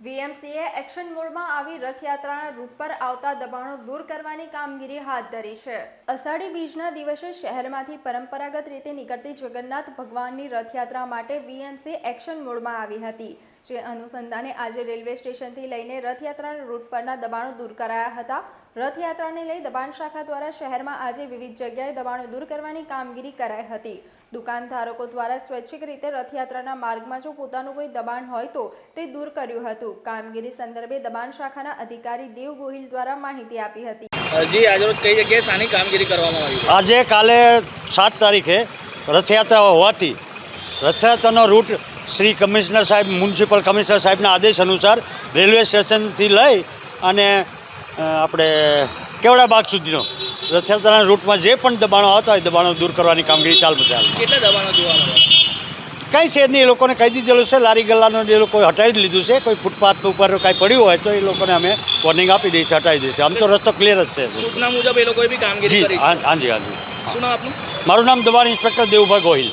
વીએમસીએ action મોડમાં આવી રથયાત્રાના route પર આવતા દબાણો દૂર કરવાની કામગીરી હાથ ધરી છે. અષાઢી બીજના દિવસે શહેરમાંથી પરંપરાગત રીતે નીકળતી જગન્નાથ ભગવાનની રથયાત્રા માટે વીએમસી એક્શન મોડમાં આવી હતી. જે અનુસંધાને આજે રેલવે સ્ટેશનથી લઈને રથયાત્રાના રૂટ પરના દબાણો દૂર કરાયા હતા. રથયાત્રાને લઈ દબાણ શાખા દ્વારા શહેરમાં આજે વિવિધ જગ્યાએ દબાણો દૂર કરવાની કામગીરી કરાઈ હતી. દુકાનધારકો દ્વારા સ્વૈચ્છિક રીતે રથયાત્રાના માર્ગમાં જો પોતાનું કોઈ દબાણ હોય તો તે દૂર કર્યું હતું. કામગીરી સંદર્ભે દબાણ શાખાના અધિકારી દેવ ગોહિલ દ્વારા માહિતી આપી હતી. જી આજરોજ કઈ જગ્યાએ સાની કામગીરી કરવામાં આવી આજે કાલે સાત તારીખે રથયાત્રા હોવાથી રથયાત્રાનો રૂટ શ્રી કમિશનર સાહેબ મ્યુનિસિપલ કમિશનર સાહેબના આદેશ અનુસાર રેલવે સ્ટેશનથી લઈ અને આપણે કેવડા બાગ સુધીનો રથયાત્રાના રૂટમાં જે પણ દબાણો આવતા હોય દબાણો દૂર કરવાની કામગીરી ચાલુ છે હાલ કેટલા દબાણો કંઈ છે નહીં એ લોકોને કહી દીધેલું છે લારી ગલ્લાનો એ લોકો હટાવી જ લીધું છે કોઈ ફૂટપાથ ઉપર કાંઈ પડ્યું હોય તો એ લોકોને અમે વોર્નિંગ આપી દઈશું હટાવી દઈશું આમ તો રસ્તો ક્લિયર જ છે. સૂચના મુજબ એ લોકોએ બી કામગીરી કરી હા હાજી હાજી શું નામ આપનું? મારું નામ દબાણ ઇન્સ્પેક્ટર દેવુભાઈ ગોહિલ.